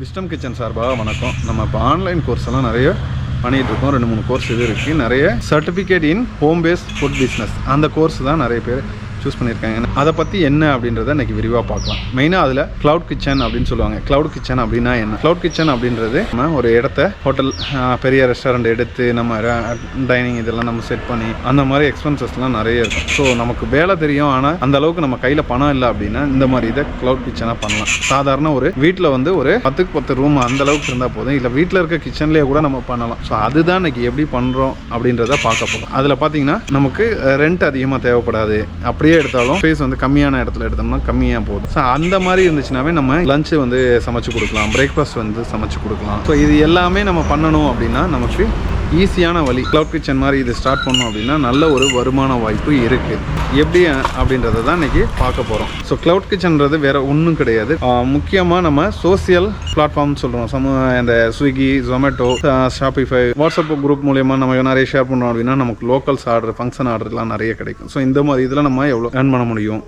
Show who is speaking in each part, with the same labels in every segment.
Speaker 1: Wisdom kitchen சார்பாக வணக்கம். நம்ம இப்போ ஆன்லைன் கோர்ஸ் எல்லாம் நிறைய பண்ணிகிட்டு இருக்கோம். ரெண்டு மூணு கோர்ஸ் இது இருக்குது நிறைய certificate in home base food business அந்த கோர்ஸ் தான் நிறைய பேர் சூஸ் பண்ணியிருக்காங்க. அதை பற்றி என்ன அப்படின்றத இன்றைக்கி விரிவாக பார்க்கலாம். மெயினாக அதில் க்ளவுட் கிச்சன் அப்படின்னு சொல்லுவாங்க. க்ளவுட் கிச்சன் அப்படின்னா என்ன? க்ளவுட் கிச்சன் அப்படின்றது நம்ம ஒரு இடத்த ஹோட்டல் பெரிய ரெஸ்டாரண்ட் எடுத்து நம்ம டைனிங் இதெல்லாம் நம்ம செட் பண்ணி அந்த மாதிரி எக்ஸ்பென்சஸ்லாம் நிறைய இருக்கும். ஸோ நமக்கு வேலை தெரியும். ஆனால் அந்த அளவுக்கு நம்ம கையில் பணம் இல்லை அப்படின்னா இந்த மாதிரி இதை க்ளவுட் கிச்சனாக பண்ணலாம். சாதாரண ஒரு வீட்டில் வந்து ஒரு பத்துக்கு பத்து ரூம் அந்த அளவுக்கு இருந்தால் போதும். இல்லை வீட்டில் இருக்க கிச்சன்லேயே கூட நம்ம பண்ணலாம். ஸோ அதுதான் இன்னைக்கு எப்படி பண்ணுறோம் அப்படின்றத பார்க்க போகிறோம் அதில் பார்த்தீங்கன்னா நமக்கு ரெண்ட் அதிகமாக தேவைப்படாது. அப்படியே எடுத்தாலும் ஸ்பேஸ் வந்து கம்மியான இடத்துல எடுத்தோம்னா கம்மியாக போதும். ஸோ அந்த மாதிரி இருந்துச்சுனாவே நம்ம லஞ்சு வந்து சமைச்சு கொடுக்கலாம். பிரேக்ஃபாஸ்ட் வந்து சமைச்சு கொடுக்கலாம். ஸோ இது எல்லாமே நம்ம பண்ணணும் அப்படின்னா நமக்கு ஈஸியான வழி. க்ளவுட் கிச்சன் மாதிரி இது ஸ்டார்ட் பண்ணோம் அப்படின்னா நல்ல ஒரு வருமான வாய்ப்பு இருக்குது எப்படி அப்படின்றத தான் இன்னைக்கு பார்க்க போகிறோம் ஸோ க்ளவுட் கிச்சன்றது வேற ஒன்றும் கிடையாது. முக்கியமாக நம்ம சோசியல் பிளாட்ஃபார்ம் சொல்கிறோம் சமூக இந்த Swiggy Zomato Shopify WhatsApp group மூலயமா நம்ம நிறைய ஷேர் பண்ணோம் அப்படின்னா நமக்கு லோக்கல்ஸ் ஆர்டர் ஃபங்க்ஷன் ஆர்டர்லாம் நிறைய கிடைக்கும். ஸோ இந்த மாதிரி இதில் நம்ம எவ்வளோ ஏர்ன் பண்ண முடியும்?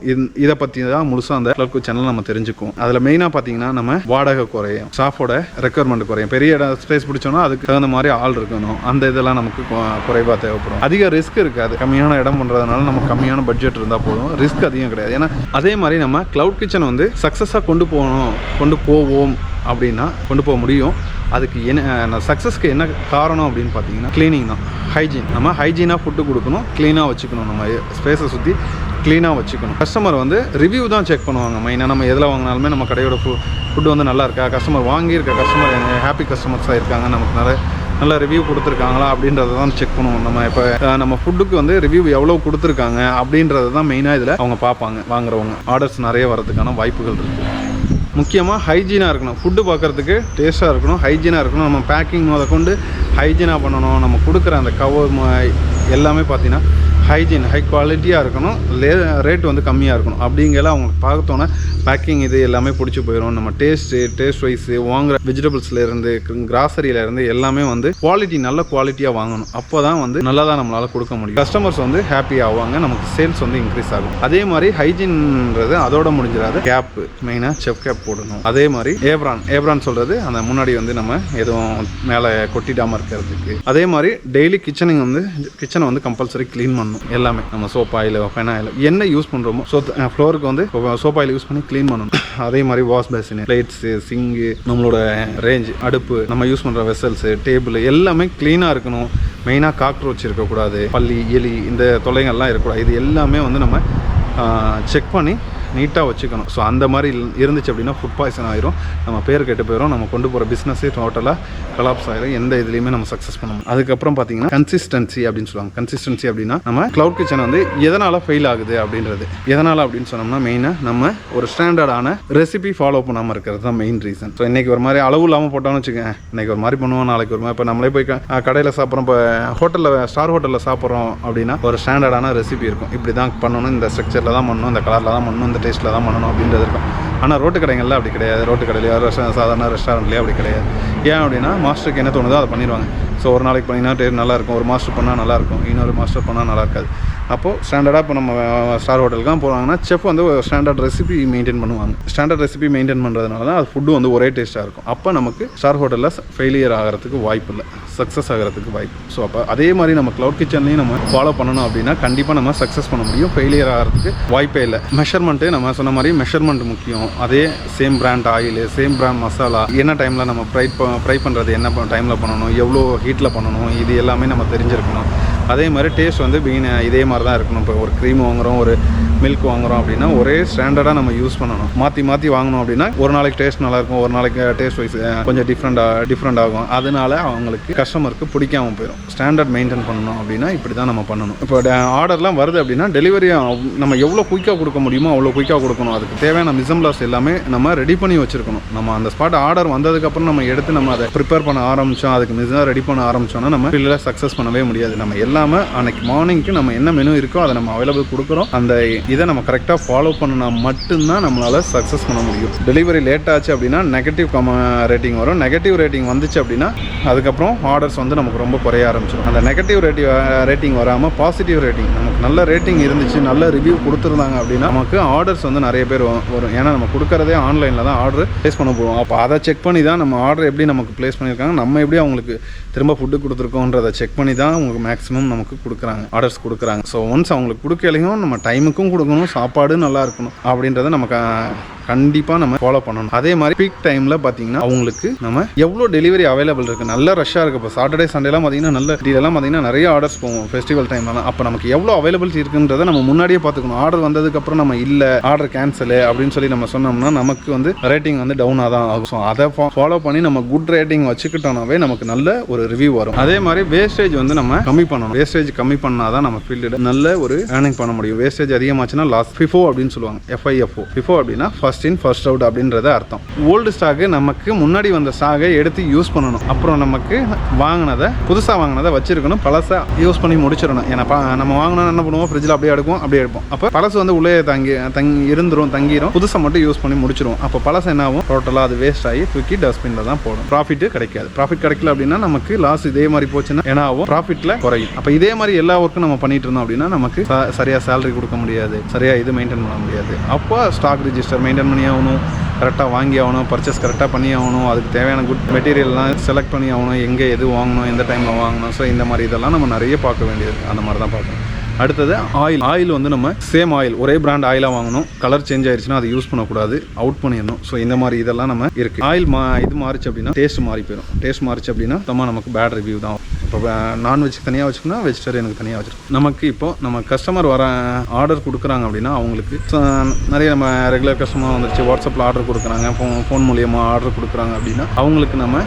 Speaker 1: இதை பற்றி தான் முழுசாக அந்த க்ளவுட் கிச்சனில் நம்ம தெரிஞ்சுக்குவோம். அதில் மெயினாக பார்த்தீங்கன்னா நம்ம வாடகை குறையும். ஸ்டாஃபோட ரெக்குவயர்மெண்ட் குறையும். பெரிய இடம் ஸ்பேஸ் பிடிச்சோன்னா அதுக்கு தகுந்த மாதிரி ஆள் இருக்கணும். அந்த இதெல்லாம் நமக்கு குறைவாக தேவைப்படும். அதிக ரிஸ்க் இருக்காது. கம்மியான இடம் பண்ணுறதுனால நமக்கு கம்மியான பட்ஜெட் இருந்தால் போதும். ரிஸ்க் அதிகம் கிடையாது. ஏன்னா அதே மாதிரி நம்ம க்ளவுட் கிச்சன் வந்து சக்ஸஸாக கொண்டு போகணும். கொண்டு போவோம் அப்படின்னா கொண்டு போக முடியும். அதுக்கு என்ன சக்ஸஸ்க்கு என்ன காரணம் அப்படின்னு பார்த்தீங்கன்னா க்ளீனிங் தான். ஹைஜீன் நம்ம ஹைஜீனாக ஃபுட்டு கொடுக்கணும். க்ளீனாக வச்சுக்கணும். நம்ம ஸ்பேஸை சுற்றி க்ளீனாக வச்சுக்கணும். கஸ்டமர் வந்து ரிவ்யூ தான் செக் பண்ணுவாங்க. மெயினாக நம்ம எதில் வாங்கினாலுமே நம்ம கடையோட ஃபு ஃபுட்டு வந்து நல்லா இருக்கா? கஸ்டமர் வாங்கியிருக்க கஸ்டமர் ஹாப்பி கஸ்டமர்ஸாக இருக்காங்க. நமக்கு நிறைய நல்ல ரிவ்யூ கொடுத்துருக்காங்களா அப்படின்றத தான் செக் பண்ணுவோம். நம்ம இப்போ நம்ம ஃபுட்டுக்கு வந்து ரிவ்யூ எவ்வளோ கொடுத்துருக்காங்க அப்படின்றத தான் மெயினாக இதில் அவங்க பார்ப்பாங்க வாங்குறவங்க. ஆர்டர்ஸ் நிறைய வரதுக்கான வாய்ப்புகள் இருக்குது முக்கியமாக ஹைஜீனாக இருக்கணும். ஃபுட்டு பார்க்குறதுக்கு டேஸ்ட்டாக இருக்கணும் ஹைஜீனாக இருக்கணும். நம்ம பேக்கிங் முதல் கொண்டு ஹைஜீனாக பண்ணணும். நம்ம கொடுக்குற அந்த கவர் எல்லாமே பார்த்தீங்கன்னா ஹைஜீன் ஹை குவாலிட்டியாக இருக்கணும். லே ரேட் வந்து கம்மியாக இருக்கணும். அப்படிங்கல அவங்களுக்கு பார்த்தோன்னே பேக்கிங் இது எல்லாமே பிடிச்சி போயிடும் நம்ம டேஸ்ட்டு டேஸ்ட் வைஸு வாங்குற வெஜிடபிள்ஸ்லேருந்து கிராசரியிலேருந்து எல்லாமே வந்து குவாலிட்டி நல்ல குவாலிட்டியாக வாங்கணும். அப்போ தான் வந்து நல்லா தான் நம்மளால் கொடுக்க முடியும். கஸ்டமர்ஸ் வந்து ஹாப்பி ஆவாங்க. நமக்கு சேல்ஸ் வந்து இன்க்ரீஸ் ஆகும். அதே மாதிரி ஹைஜீன்ன்றது அதோட முடிஞ்சிடாது. கேப்பு மெயினாக செஃப் கேப் போடணும். அதே மாதிரி ஏப்ரான் ஏப்ரான் சொல்கிறது அந்த முன்னாடி வந்து நம்ம எதுவும் மேலே கொட்டிடாமல் இருக்கிறதுக்கு. அதே மாதிரி டெய்லி கிச்சனிங் வந்து கிச்சனை வந்து கம்பல்சரி க்ளீன் பண்ணணும். எல்லாமே. நம்ம சோப் ஆயில் ஃபெனாயில் என்ன யூஸ் பண்ணுறோமோ ஸோ ஃப்ளோருக்கு வந்து சோப் ஆயில் யூஸ் பண்ணி க்ளீன் பண்ணணும். அதே மாதிரி வாஷ் பேசின் பிளேட்ஸு சிங்கு நம்மளோட ரேஞ்ச் அடுப்பு நம்ம யூஸ் பண்ணுற வெசல்ஸு டேபிள் எல்லாமே க்ளீனாக இருக்கணும். மெயினாக காக்ரோச் இருக்கக்கூடாது பள்ளி எலி இந்த தொலைகள்லாம் இருக்கக்கூடாது. இது எல்லாமே வந்து நம்ம செக் பண்ணி நீட்டாக வச்சுக்கணும். ஸோ அந்த மாதிரி இருந்துச்சு அப்படின்னா ஃபுட் பாய்சன் ஆயிரும். நம்ம பேர் கெட்டு போயிடும் நம்ம கொண்டு போகிற பிஸ்னஸே டோட்டலாக கலாப்ஸ் ஆயிரும். எந்த இதுலையுமே நம்ம சக்ஸஸ் பண்ண முடியும் அதுக்கப்புறம் பார்த்தீங்கன்னா கன்சிஸ்டன்சி அப்படின்னு சொல்லுவாங்க. கன்சிஸ்டன்சி அப்படின்னா நம்ம க்ளவுட் கிச்சன் வந்து எதனால் ஃபெயில் ஆகுது அப்படின்றது. எதனால் அப்படின்னு சொன்னோம்னா மெயினாக நம்ம ஒரு ஸ்டாண்டர்டான ரெசிபி ஃபாலோ பண்ணாமல் இருக்கிறது தான் மெயின் ரீசன் ஸோ இன்றைக்கி ஒரு மாதிரி அளவு இல்லாமல் போட்டோம்னு வச்சுக்கோங்க இன்றைக்கி ஒரு மாதிரி பண்ணுவோம். நாளைக்கு ஒரு மாதிரி இப்போ நம்மளே போய் கடையில் சாப்பிட்றோம். இப்போ ஹோட்டலில் ஸ்டார் ஹோட்டலில் சாப்பிட்றோம் அப்படின்னா ஒரு ஸ்டாண்டர்டான ரெசிபி இருக்கும். இப்படி தான் பண்ணணும். இந்த ஸ்ட்ரக்சரில் தான் பண்ணணும். இந்த கலரில் தான் பண்ணணும். இந்த டேஸ்ட்டில் தான் பண்ணணும் அப்படின்றது இருக்கும். ஆனால் ரோட்டு கடைகளில் அப்படி கிடையாது. ரோட்டு கடையிலையோ சாதாரண ரெஸ்டாரண்ட்லேயோ அப்படி கிடையாது. ஏன் அப்படின்னா மாஸ்டருக்கு என்ன தோணுதோ அதை பண்ணிடுவாங்க. ஸோ ஒரு நாளைக்கு பண்ணிங்கன்னா டேர் நல்லாயிருக்கும் ஒரு மாஸ்டர் பண்ணால் நல்லாயிருக்கும் இன்னொரு மாஸ்டர் பண்ணால் நல்லா இருக்காது அப்போது ஸ்டாண்டர்டாக இப்போ நம்ம ஸ்டார் ஹோட்டலுக்கு போகிறாங்கன்னா செஃப் வந்து ஸ்டாண்டர்ட் ரெசிபி மெயின்டைன் பண்ணுவாங்க. ஸ்டாண்டர்ட் ரெசிபி மெயின்டைன் பண்ணுறதுனால தான் அது ஃபுட்டு வந்து ஒரே டேஸ்ட்டாக இருக்கும். அப்போ நமக்கு ஸ்டார் ஹோட்டலில் ஃபெயிலியர் ஆகிறதுக்கு வாய்ப்பு இல்லை. சக்ஸஸ் ஆகிறதுக்கு வாய்ப்பு. ஸோ அப்போ அதே மாதிரி நம்ம க்ளவுட் கிச்சன்லேயும் நம்ம ஃபாலோ பண்ணணும் அப்படின்னா கண்டிப்பாக நம்ம சக்ஸஸ் பண்ண முடியும். ஃபெயிலியர் ஆகிறதுக்கு வாய்ப்பே இல்லை. மெஷர்மெண்ட்டு நம்ம சொன்ன மாதிரி மெஷர்மெண்ட் முக்கியம். அதே same brand oil same brand masala என்ன டைமில் நம்ம ஃப்ரை ஃப்ரை பண்ணுறது என்ன டைமில் பண்ணணும் எவ்வளோ வீட்டில் பண்ணணும் இது எல்லாமே நம்ம தெரிஞ்சிருக்கணும். அதே மாதிரி டேஸ்ட் வந்து பீன் இதே மாதிரி தான் இருக்கணும். இப்போ ஒரு க்ரீம் வாங்குறோம் ஒரு மில்க் வாங்குறோம் அப்படின்னா ஒரே ஸ்டாண்டர்டாக நம்ம யூஸ் பண்ணணும். மாற்றி மாற்றி வாங்கணும் அப்படின்னா ஒரு நாளைக்கு டேஸ்ட் நல்லாயிருக்கும் ஒரு நாளைக்கு டேஸ்ட் வைஸ் கொஞ்சம் டிஃப்ரெண்டாக டிஃப்ரெண்ட் ஆகும். அதனால அவங்களுக்கு கஸ்டமருக்கு பிடிக்காம போயிடும் ஸ்டாண்டர்ட் மெயின்டைன் பண்ணணும் அப்படின்னா இப்படி தான் நம்ம பண்ணணும். இப்போ ஆர்டர்லாம் வருது அப்படின்னா டெலிவரி நம்ம எவ்வளோ குயிக்காக கொடுக்க முடியுமோ அவ்வளோ குயிக்காக கொடுக்கணும். அதுக்கு தேவையான மிசம்லாஸ் எல்லாமே நம்ம ரெடி பண்ணி வச்சுருக்கணும். நம்ம அந்த ஸ்பாட் ஆர்டர் வந்ததுக்கப்புறம் நம்ம எடுத்து நம்ம அதை ப்ரிப்பேர் பண்ண ஆரம்பித்தோம் அதுக்கு மிஸ்ஸாக ரெடி பண்ண ஆரம்பிச்சோம்னா நம்ம ஃபீல்டில் சக்ஸஸ் பண்ணவே முடியாது. நம்ம இல்லாமல் அன்னைக்கு மார்னிங்க்கு நம்ம என்ன மெனு இருக்கோ அதை நம்ம அவைலபிள் கொடுக்குறோம். அந்த இதை நம்ம கரெக்டாக ஃபாலோ பண்ணினா மட்டும்தான் நம்மளால் சக்ஸஸ் பண்ண முடியும். டெலிவரி லேட் ஆச்சு அப்படின்னா நெகட்டிவ் கம ரேட்டிங் வரும். நெகட்டிவ் ரேட்டிங் வந்துச்சு அப்படின்னா அதுக்கப்புறம் ஆர்டர்ஸ் வந்து நமக்கு ரொம்ப குறைய ஆரம்பிச்சிடும் அந்த நெகட்டிவ் ரேட்டிவ் ரேட்டிங் வராமல் பாசிட்டிவ் ரேட்டிங் நமக்கு நல்ல ரேட்டிங் இருந்துச்சு நல்ல ரிவ்யூ கொடுத்துருந்தாங்க அப்படின்னா நமக்கு ஆர்டர்ஸ் வந்து நிறைய பேர் வரும். ஏன்னா நம்ம கொடுக்குறதே ஆன்லைனில் தான் ஆர்டர் ப்ளேஸ் பண்ண போவோம் அப்போ அதை செக் பண்ணி தான் நம்ம ஆர்டர் எப்படி நமக்கு ப்ளேஸ் பண்ணியிருக்காங்க நம்ம எப்படி அவங்களுக்கு திரும்ப ஃபுட்டு கொடுத்துருக்கோன்றதை செக் பண்ணி தான் உங்களுக்கு மேக்ஸிமம் நமக்கு கொடுக்குறாங்க. ஆர்டர்ஸ் கொடுக்குறாங்க. ஸோ ஒன்ஸ் அவங்களுக்கு கொடுக்கலையும் நம்ம டைமுக்கும் கொடுக்கணும். சாப்பாடு நல்லா இருக்கணும். அப்படின்றத நமக்கு கண்டிப்பாக நம்ம ஃபாலோ பண்ணணும். அதே மாதிரி பீக் டைமில் பார்த்தீங்கன்னா அவங்களுக்கு நம்ம எவ்வளோ டெலிவரி அவைலபிள் இருக்குது நல்ல ரஷ்ஷாக இருக்குது இப்போ சாட்டர்டே சண்டேலாம் பார்த்தீங்கன்னா நல்ல டீலாம் பார்த்தீங்கன்னா நிறைய ஆர்டர்ஸ் போவோம் ஃபெஸ்டிவல் டைம்லாம் அப்போ நமக்கு எவ்வளோ அவைலபிலிட்டி இருக்குன்றதை நம்ம முன்னாடியே பார்த்துக்கணும் ஆர்டர் வந்ததுக்கப்புறம் நம்ம இல்லை ஆர்டர் கேன்சலு அப்படின்னு சொல்லி நம்ம சொன்னோம்னா நமக்கு வந்து ரேட்டிங் வந்து டவுனாக தான் ஆகும். ஸோ அதை ஃபாலோ பண்ணி நம்ம குட் ரேட்டிங் வச்சுக்கிட்டோம்னாவே நமக்கு நல்ல ஒரு ரிவ்யூ வரும். அதே மாதிரி வேஸ்டேஜ் வந்து நம்ம கம்மி பண்ணணும். வேஸ்டேஜ் கம்மி பண்ணால் தான் நம்ம ஃபீல்டு நல்ல ஒரு ஏர்னிங் பண்ண முடியும். வேஸ்டேஜ் அதிகமாச்சுன்னா லாஸ்ட் ஃபிஃபோ அப்படின்னு சொல்லுவாங்க. எஃப்ஐஎஃப்ஓ ஃபிஃபோ அப்படின்னா ஃபர்ஸ்ட் இன் ஃபர்ஸ்ட் அவுட் அப்படின்றத அர்த்தம். ஓல்டு ஸ்டாக்கு நமக்கு முன்னாடி வந்த ஸ்டாகை எடுத்து யூஸ் பண்ணணும். அப்புறம் நமக்கு வாங்கினதை புதுசாக வாங்கினதை வச்சிருக்கணும். பழசை யூஸ் பண்ணி முடிச்சிடணும். ஏன்னா நம்ம வாங்கினோம் என்ன பண்ணுவோம்? ஃப்ரிட்ஜில் அப்படியே எடுப்போம் அப்படியே எடுப்போம். அப்போ பழசு வந்து உள்ளே தங்கி தங்கி இருந்துரும் தங்கிரும். புதுசை மட்டும் யூஸ் பண்ணி முடிச்சிருவோம் அப்போ பழசு என்ன ஆகும்? டோட்டலாக அது வேஸ்ட் ஆகி தூக்கி டஸ்ட்பினில் தான் போடும். ப்ராஃபிட் கிடைக்காது. ப்ராஃபிட் கிடைக்கல அப்படின்னா நமக்கு லாஸ் இதே மாதிரி போச்சுன்னா என்ன ஆகும்? ப்ராஃபிட்டில் குறையும். அப்போ இதே மாதிரி எல்லா ஒர்க்கும் நம்ம பண்ணிட்டு இருந்தோம் அப்படின்னா நமக்கு ச- சேலரி கொடுக்க முடியாது. சரியாக இது மெயின்டைன் பண்ண முடியாது. அப்போ ஸ்டாக் ரிஜிஸ்டர் மெயின்டைன் பண்ணி ஆகணும் கரெக்டாக வாங்கி ஆகணும் பர்ச்சேஸ் கரெக்டாக பண்ணி ஆகணும் அதுக்கு தேவையான குட் மெட்டீரியல்லாம் செலக்ட் பண்ணி ஆகணும் எங்கே எது வாங்கணும் எந்த டைமில் வாங்கணும். ஸோ இந்த மாதிரி இதெல்லாம் நம்ம நிறைய பார்க்க வேண்டியது அந்த மாதிரி தான் பார்க்கணும். அடுத்தது ஆயில் ஆயில் வந்து நம்ம சேம் ஆயில் ஒரே பிராண்ட் ஆயிலாக வாங்கணும். கலர் சேஞ்ச் ஆயிடுச்சுன்னா அதை யூஸ் பண்ணக்கூடாது. அவுட் பண்ணிடணும். ஸோ இந்த மாதிரி இதெல்லாம் நம்ம இருக்குது ஆயில் மா இது மாறிச்சு அப்படின்னா டேஸ்ட் மாறி போயிடும் டேஸ்ட் மாறிச்சு அப்படின்னா சுத்தமாக நமக்கு பேட் ரிவ்யூ தான். இப்போ நான்வெஜ் தனியாக வச்சுக்கணும் வெஜிடேரியனுக்கு தனியாக வச்சுருக்கோம் நமக்கு இப்போ நம்ம கஸ்டமர் வர ஆர்டர் கொடுக்குறாங்க அப்படின்னா அவங்களுக்கு நிறைய நம்ம ரெகுலர் கஸ்டமர் வந்துருச்சு வாட்ஸ்அப்பில் ஆர்டர் கொடுக்குறாங்க ஃபோன் ஃபோன் மூலியமாக ஆர்டர் கொடுக்குறாங்க அப்படின்னா அவங்களுக்கு நம்ம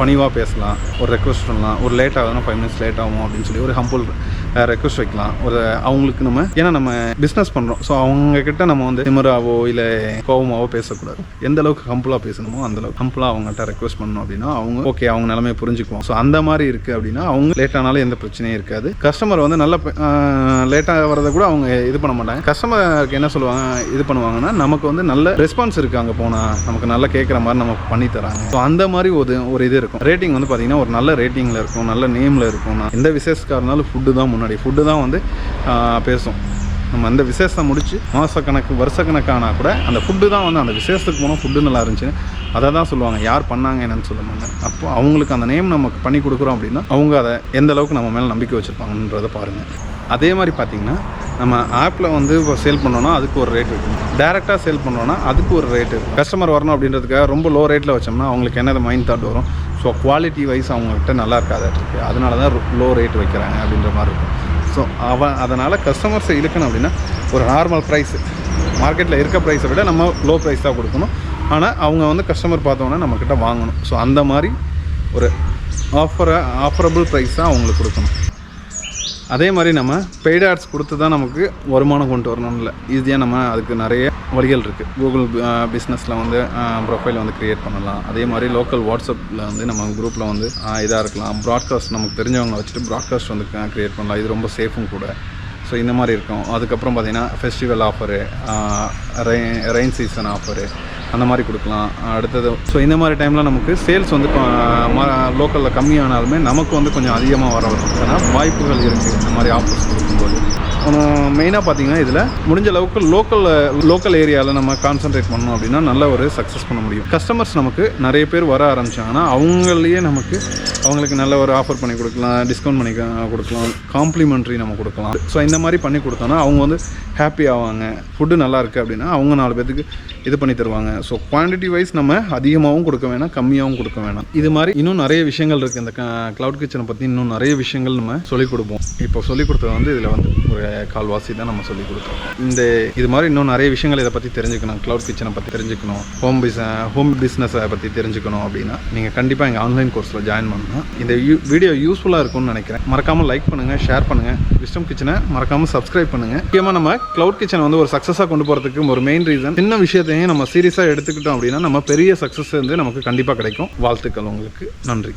Speaker 1: பணிவாக பேசலாம். ஒரு ரெக்வஸ்ட் பண்ணலாம். ஒரு லேட் ஆகுதுன்னா ஃபைவ் மினிட்ஸ் லேட் ஆகும் அப்படின்னு சொல்லி ஒரு ஹம்புல் ரெக்வஸ்ட் வைக்கலாம். ஒரு அவங்களுக்கு நம்ம ஏன்னா நம்ம பிஸ்னஸ் பண்ணுறோம் ஸோ அவங்கக்கிட்ட நம்ம வந்து திமராவோ இல்லை கோபமாவோ பேசக்கூடாது. எந்த அளவுக்கு ஹம்புலாக பேசணுமோ அந்த அளவுக்கு ஹம்புலாக அவங்ககிட்ட ரெக்வஸ்ட் பண்ணணும் அப்படின்னா அவங்க ஓகே அவங்க நிலமையை புரிஞ்சுக்குவோம். ஸோ அந்த மாதிரி இருக்குது அப்படின்னா அவங்க லேட் ஆனாலும் எந்த பிரச்சனையும் இருக்காது. கஸ்டமர் வந்து நல்ல லேட்டாக வரதை கூட அவங்க இது பண்ண மாட்டாங்க. கஸ்டமருக்கு என்ன சொல்லுவாங்க இது பண்ணுவாங்கன்னா நமக்கு வந்து நல்ல ரெஸ்பான்ஸ் இருக்குது அங்கே போனால் நமக்கு நல்லா கேட்குற மாதிரி நமக்கு பண்ணி தராங்க. ஸோ அந்த மாதிரி ஒரு ஒரு இது இருக்கும். ரேட்டிங் வந்து பார்த்தீங்கன்னா ஒரு நல்ல ரேட்டிங்கில் இருக்கும் நல்ல நேமில் இருக்கும். நான் எந்த விசேஷக்காக இருந்தாலும் ஃபுட்டு தான் முன்னாடி ஃபுட்டு தான் வந்து பேசும். நம்ம அந்த விசேஷத்தை முடிச்சு மாதக்கணக்கு வருஷக்கணக்கானால் கூட அந்த ஃபுட்டு தான் வந்து அந்த விசேஷத்துக்கு போனால் ஃபுட்டு நல்லா இருந்துச்சுன்னு அதை தான் சொல்லுவாங்க. யார் பண்ணாங்க என்னன்னு சொல்ல மாட்டாங்க அப்போ அவங்களுக்கு அந்த நேம் நமக்கு பண்ணி கொடுக்குறோம் அப்படின்னா அவங்க அதை எந்த அளவுக்கு நம்ம மேலே நம்பிக்கை வச்சுருப்பாங்கன்றதை பாருங்கள் அதே மாதிரி பார்த்தீங்கன்னா நம்ம ஆப்பில் வந்து இப்போ சேல் பண்ணோன்னா அதுக்கு ஒரு ரேட் இருக்கும். டேரெக்டாக சேல் பண்ணோன்னா அதுக்கு ஒரு ரேட் இருக்கும். கஸ்டமர் வரணும் அப்படின்றதுக்காக ரொம்ப லோ ரேட்டில் வச்சோம்னா அவங்களுக்கு என்ன மைண்ட் தாட் வரும்? ஸோ குவாலிட்டி வைஸ் அவங்ககிட்ட நல்லா இருக்காது இருக்குது அதனால தான் லோ ரேட் வைக்கிறாங்க அப்படின்ற மாதிரி இருக்கும். ஸோ அவன் அதனால் கஸ்டமர்ஸை இழுக்கணும் அப்படின்னா ஒரு நார்மல் ப்ரைஸ் மார்க்கெட்டில் இருக்க ப்ரைஸை விட நம்ம லோ ப்ரைஸ் தான் கொடுக்கணும். ஆனால் அவங்க வந்து கஸ்டமர் பார்த்தோன்னே நம்மக்கிட்ட வாங்கணும். ஸோ அந்த மாதிரி ஒரு ஆஃபரை ஆஃபரபுள் ப்ரைஸ் தான் அவங்களுக்கு கொடுக்கணும். அதே மாதிரி நம்ம பெய்டு ஆட்ஸ் கொடுத்து தான் நமக்கு வருமானம் கொண்டு வரணும்ல இல்லை. ஈஸியாக நம்ம அதுக்கு நிறைய வழிகள் இருக்குது கூகுள் பிஸ்னஸில் வந்து uh, ப்ரொஃபைல் வந்து க்ரியேட் பண்ணலாம். அதே மாதிரி லோக்கல் வாட்ஸ்அப்பில் வந்து நம்ம குரூப்பில் வந்து uh, இதாக இருக்கலாம். ப்ராட்காஸ்ட் நமக்கு தெரிஞ்சவங்களை வச்சுட்டு ப்ராட்காஸ்ட் வந்து uh, க்ரியேட் பண்ணலாம். இது ரொம்ப சேஃபும் கூட. ஸோ இந்த மாதிரி இருக்கும். அதுக்கப்புறம் பார்த்திங்கன்னா festival offer rain season offer அந்த மாதிரி கொடுக்கலாம். அடுத்தது ஸோ இந்த மாதிரி டைமில் நமக்கு சேல்ஸ் வந்து லோக்கலில் கம்மியானாலுமே நமக்கு வந்து கொஞ்சம் அதிகமாக வர வரும் வாய்ப்புகள் இருக்குது இந்த மாதிரி ஆஃபர்ஸ் கொடுக்கும்போது. மெயினாக பார்த்தீங்கன்னா இதில் முடிஞ்ச அளவுக்கு லோக்கல் லோக்கல் ஏரியாவில் நம்ம கான்சென்ட்ரேட் பண்ணோம் அப்படின்னா நல்ல ஒரு சக்ஸஸ் பண்ண முடியும். கஸ்டமர்ஸ் நமக்கு நிறைய பேர் வர ஆரம்பிச்சாங்கன்னா அவங்களையே நமக்கு அவங்களுக்கு நல்ல ஒரு ஆஃபர் பண்ணி கொடுக்கலாம் டிஸ்கவுண்ட் பண்ணி கொடுக்கலாம் காம்ப்ளிமெண்ட்ரி நம்ம கொடுக்கலாம். ஸோ இந்த மாதிரி பண்ணி கொடுத்தோன்னா அவங்க வந்து ஹாப்பி ஆவாங்க. ஃபுட்டு நல்லா இருக்குது அப்படின்னா அவங்க நாலு பேத்துக்கு இது பண்ணி தருவாங்க. ஸோ குவான்டிட்டி வைஸ் நம்ம அதிகமாகவும் கொடுக்க வேணாம் கம்மியாகவும் கொடுக்க வேணாம். இது மாதிரி இன்னும் நிறைய விஷயங்கள் இருக்குது இந்த க்ளவுட் கிச்சனை பற்றி இன்னும் நிறைய விஷயங்கள் நம்ம சொல்லிக் கொடுப்போம். இப்போ சொல்லிக் கொடுத்தது வந்து இதில் வந்து ஒரு கால்வாசி தான் நம்ம சொல்லிக் கொடுத்தோம். இந்த இது மாதிரி இன்னும் நிறைய விஷயங்கள் இதை பற்றி தெரிஞ்சுக்கணும். க்ளவுட் கிச்சனை பற்றி தெரிஞ்சுக்கணும். ஹோம் பிஸ் ஹோம் பிஸ்னஸை பற்றி தெரிஞ்சுக்கணும் அப்படின்னா நீங்கள் கண்டிப்பாக எங்கள் ஆன்லைன் கோர்ஸில் ஜாயின் பண்ணணும். இந்த வீடியோ யூஸ்ஃபுல்லாக இருக்கும்னு நினைக்கிறேன். மறக்காமல் லைக் பண்ணுங்கள் ஷேர் பண்ணுங்கள் விஸ்டம் கிச்சனை மறக்காமல் சப்ஸ்கிரைப் பண்ணுங்கள் முக்கியமாக நம்ம க்ளவுட் கிச்சன் வந்து ஒரு சக்ஸஸாக கொண்டு போகிறதுக்கு ஒரு மெயின் ரீசன் சின்ன விஷயத்தையும் நம்ம சீரியஸாக எடுத்துக்கிட்டோம் அப்படின்னா நம்ம பெரிய சக்ஸஸ் வந்து நமக்கு கண்டிப்பாக கிடைக்கும். வாழ்த்துக்கள் உங்களுக்கு. நன்றி.